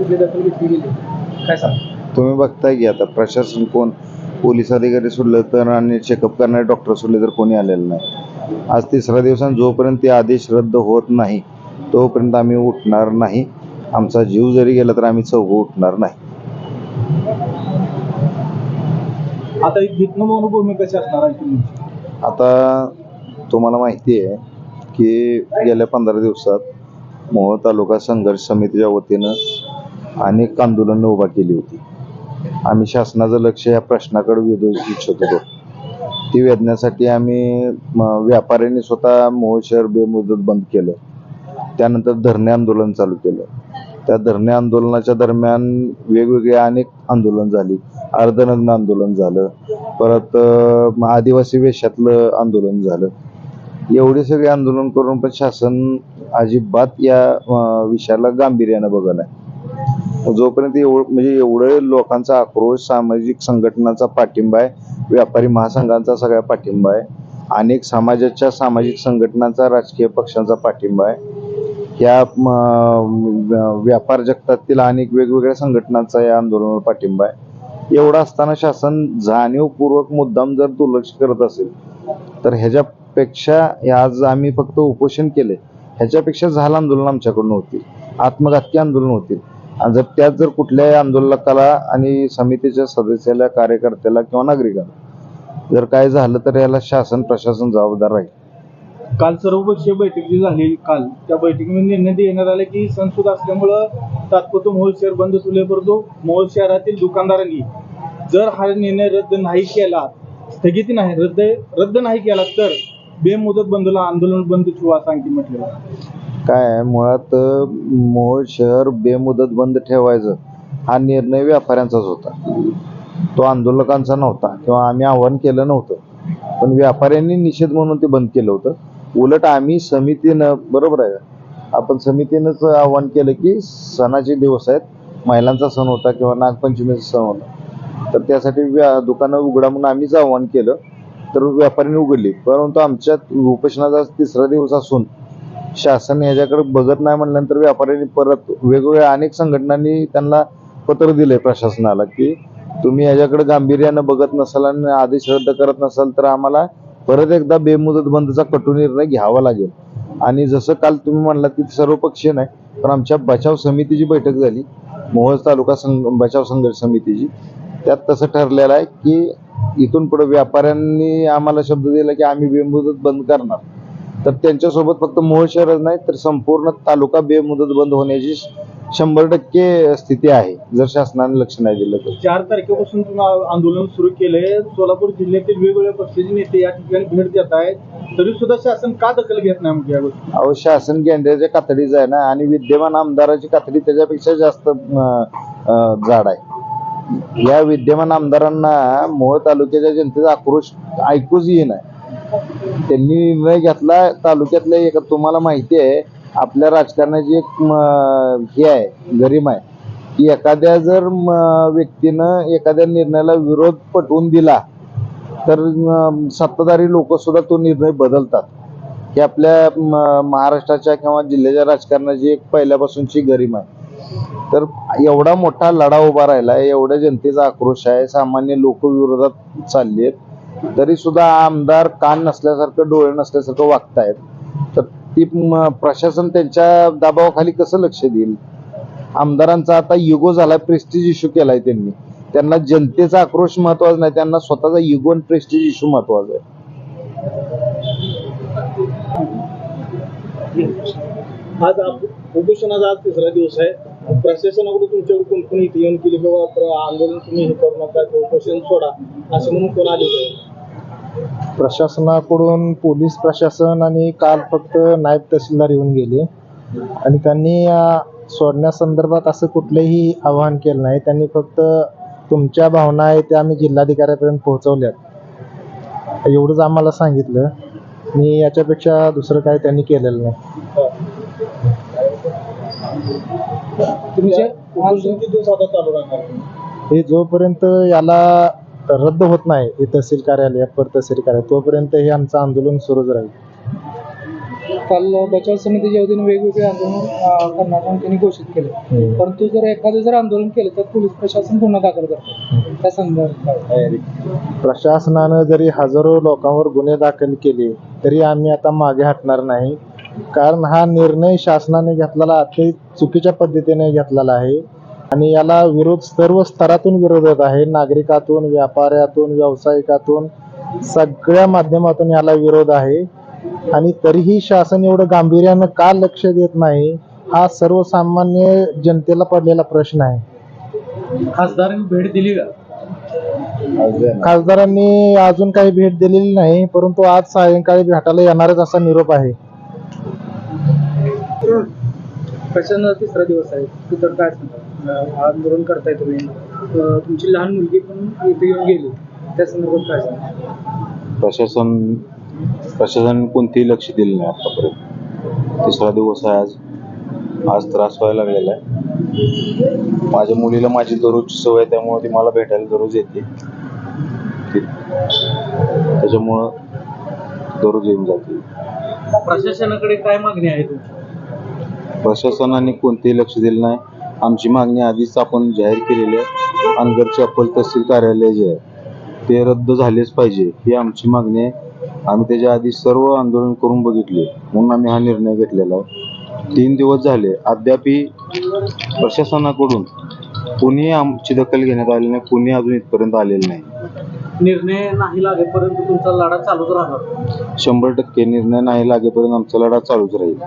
कुठली दखल घेतली गेली काय सांग तुम्ही बघताय की आता प्रशासन कोण? पोलीस अधिकारी सोडलं तर आणि चेकअप करणारे डॉक्टर सोडले तर कोणी आलेलं नाही. आज तिसरा दिवसांत जोपर्यंत ते आदेश रद्द होत नाही तोपर्यंत आम्ही उठणार नाही. आमचा जीव जरी गेला तर आम्ही चौघ उठणार नाही. आता मनोभूमी कशी असणार आहे तुमची. आता तुम्हाला माहिती आहे की गेल्या पंधरा दिवसात मोहोळ तालुका संघर्ष समितीच्या वतीनं अनेक आंदोलनं उभा केली होती. आम्ही शासनाचं लक्ष या प्रश्नाकडे वेधू इच्छित होतो. ती वेधण्यासाठी आम्ही व्यापाऱ्यांनी स्वतः मोहोळ शहर बेमुदत बंद केलं. त्यानंतर धरणे आंदोलन चालू केलं. त्या धरणे आंदोलनाच्या दरम्यान वेगवेगळे अनेक आंदोलन झाली. अर्धनग्न आंदोलन झालं. परत आदिवासी वेशातलं आंदोलन झालं. एवढे सगळे आंदोलन करून पण शासन अजिबात या विषयाला गांभीर्यानं बघत आहे जोपर्यंत एवढं म्हणजे एवढं लोकांचा आक्रोश सामाजिक संघटनांचा पाठिंबा आहे व्यापारी महासंघांचा सगळ्या पाठिंबा आहे अनेक समाजाच्या सामाजिक संघटनांचा राजकीय पक्षांचा पाठिंबा आहे या व्यापार जगतातील अनेक वेगवेगळ्या संघटनांचा या आंदोलनावर पाठिंबा आहे. एवढं असताना शासन जाणीवपूर्वक मुद्दाम जर दुर्लक्ष करत असेल तर ह्याच्यापेक्षा आज आम्ही फक्त उपोषण केले ह्याच्यापेक्षा झालं आंदोलन आमच्याकडून होतील आत्मघातकी आंदोलन होतील. जर त्यात जर कुठल्याही आंदोलकाला आणि समितीच्या सदस्याला कार्यकर्त्याला किंवा नागरिकाला जर काय झालं तर याला शासन प्रशासन जबाबदार राहील. काल सर्वपक्षीय बैठक जी झाली. काल त्या बैठकीमध्ये निर्णय देण्यात आला की सणसूद असल्यामुळं तात्पुरतं मोहोळ शहर बंद ठेवले परंतु मोहोळ शहरातील दुकानदारांनी जर हा निर्णय रद्द नाही केला स्थगिती नाही रद्द रद्द नाही केला तर बेमुदत बंदला आंदोलन बंद ठेवू सांगितलं म्हटलेलं काय आहे, मुळात मूळ शहर बेमुदत बंद ठेवायचं हा निर्णय व्यापाऱ्यांचाच होता. तो आंदोलकांचा नव्हता किंवा आम्ही आव्हान केलं नव्हतं. पण व्यापाऱ्यांनी निषेध म्हणून ते बंद केलं होतं. उलट आम्ही समितीनं बरोबर आहे आपण समितीनंच आव्हान केलं की सणाचे दिवस आहेत. महिलांचा सण होता किंवा नागपंचमीचा सण होता. तर त्यासाठी व्या दुकानं उघडा म्हणून आम्हीच आव्हान केलं. तर व्यापाऱ्यांनी उघडली. परंतु आमच्यात उपोषणाचा तिसरा दिवस असून शासन याच्याकडे बघत नाही म्हणल्यानंतर व्यापाऱ्यांनी परत वेगवेगळ्या अनेक संघटनांनी त्यांना पत्र दिले प्रशासनाला की तुम्ही याच्याकडे गांभीर्यानं बघत नसाल आणि आदेश रद्द करत नसाल तर आम्हाला परत एकदा बेमुदत बंदचा कटू निर्णय घ्यावा लागेल. आणि जसं काल तुम्ही म्हणलात की सर्वपक्षीय नाही पण आमच्या बचाव समितीची बैठक झाली मोहोळ तालुका संघ बचाव संघर्ष समितीची. त्यात तसं ठरलेलं आहे की इथून पुढे व्यापाऱ्यांनी आम्हाला शब्द दिला की आम्ही बेमुदत बंद करणार. तर त्यांच्यासोबत फक्त मोहोळ शहरच नाही तर संपूर्ण तालुका बेमुदत बंद होण्याची शंभर टक्के स्थिती आहे जर शासनाने लक्ष नाही दिलं तर. चार तारखेपासून तुम्ही आंदोलन सुरू केलंय. सोलापूर जिल्ह्यातील वेगवेगळ्या पक्षाचे नेते या ठिकाणी भेट देत आहेत. तरी सुद्धा शासन का दखल घेत नाही म्हणजे या गोष्टी अहो शासन गेंड्याच्या कातडीचं आहे ना आणि विद्यमान आमदाराची कातडी त्याच्यापेक्षा जास्त जाड आहे. या विद्यमान आमदारांना मोहोळ तालुक्याच्या जनतेचा आक्रोश ऐकूच येईना. त्यांनी निर्णय घेतला तालुक्यातल्या एक तुम्हाला माहिती आहे आपल्या राजकारणाची एक हे आहे गरीम आहे. की एखाद्या जर व्यक्तीनं एखाद्या निर्णयाला विरोध पटवून दिला तर सत्ताधारी लोक सुद्धा तो निर्णय बदलतात. की आपल्या महाराष्ट्राच्या किंवा जिल्ह्याच्या राजकारणाची एक पहिल्यापासूनची गरीम आहे. तर एवढा मोठा लढा उभा राहिला एवढ्या जनतेचा आक्रोश आहे सामान्य लोक विरोधात चालले आहेत तरी सुद्धा आमदार कान नसल्यासारखं डोळे नसल्यासारखं वागतायत. तर ती प्रशासन त्यांच्या दाबावाखाली कसं लक्ष देईल? आमदारांचा आता युगो झालाय प्रेस्टिज इश्यू केलाय त्यांनी. त्यांना जनतेचा आक्रोश महत्त्वाचा नाही त्यांना स्वतःचा युगो आणि प्रेस्टिज इश्यू महत्त्वाचा आहे. आज उपोषणाचा आज तिसरा दिवस आहे. प्रशासनाकडून तुमच्याकडे कोण येऊन केली किंवा आंदोलन तुम्ही हे करू नका किंवा उपोषण सोडा असं म्हणून कोण आले प्रशासनाकडून पोलीस प्रशासन आणि काल फक्त नायब तहसीलदार येऊन गेले. आणि त्यांनी सोडण्यासंदर्भात असं कुठलंही आवाहन केलं नाही. त्यांनी फक्त तुमच्या भावना आहे त्या आम्ही जिल्हाधिकाऱ्यापर्यंत पोहोचवल्यात. एवढंच आम्हाला सांगितलं. आणि याच्यापेक्षा दुसरं काही त्यांनी केलेलं नाही. हे जोपर्यंत याला रद्द होत नाही. हे तहसील कार्यालय अप्पर तहसील कार्यालय तोपर्यंत हे आमचं आंदोलन सुरूच राहील. काल बचाव समितीच्या वतीने वेगवेगळे आंदोलन अं, करणार म्हणून त्यांनी घोषित केले. हम्म. परंतु जर एखादं जर आंदोलन केलं तर पोलीस प्रशासन गुन्हा दाखल करतं. त्या संदर्भात. प्रशासनानं जरी हजारो लोकांवर गुन्हे दाखल केले तरी आम्ही आता मागे हटणार नाही. कारण हा निर्णय शासनाने घेतलेला अति चुकीच्या पद्धतीने घेतलेला आहे. आणि याला विरोध सर्व स्तरातून विरोध होत आहे. नागरिकातून व्यापाऱ्यातून व्यावसायिकातून सगळ्या माध्यमातून याला विरोध आहे. आणि तरीही शासन एवढं गांभीर्यानं का लक्ष देत नाही हा सर्वसामान्य जनतेला पडलेला प्रश्न आहे. खासदारांनी भेट दिली का? खासदारांनी अजून काही भेट दिलेली नाही परंतु आज सायंकाळी भेटायला येणारच असा निरोप आहे. तिसरा दिवस आहे. काय आंदोलन करताय तुम्ही. तुमची लहान मुलगी पण इथे येऊन गेली. त्या संदर्भात काय सांगा प्रशासन प्रशासन कोणतेही लक्ष दिलं नाही आतापर्यंत. तिसरा दिवस आहे आज. आज त्रास व्हायला लागलेला आहे. माझ्या मुलीला माझी दररोजची सवय आहे त्यामुळे ती मला भेटायला दररोज येते. त्याच्यामुळं दररोज येऊन जाते. प्रशासनाकडे काय मागणी आहे तुमची? प्रशासनाने कोणतेही लक्ष दिलं नाही. आमची मागणी आधीच आपण जाहीर केलेली आहे. अनगरचे अप्पल तहसील कार्यालय जे आहे ते रद्द झालेच पाहिजे ही आमची मागणी आहे. आम्ही त्याच्या आधी सर्व आंदोलन करून बघितले म्हणून आम्ही हा निर्णय घेतलेला आहे. तीन दिवस झाले अद्यापही प्रशासनाकडून कुणी आमची दखल घेण्यात आली नाही कुणी अजून इथपर्यंत आलेलं नाही. निर्णय नाही लागेपर्यंत तुमचा लढा चालूच राहणार. शंभर टक्के निर्णय नाही लागेपर्यंत आमचा लढा चालूच राहील.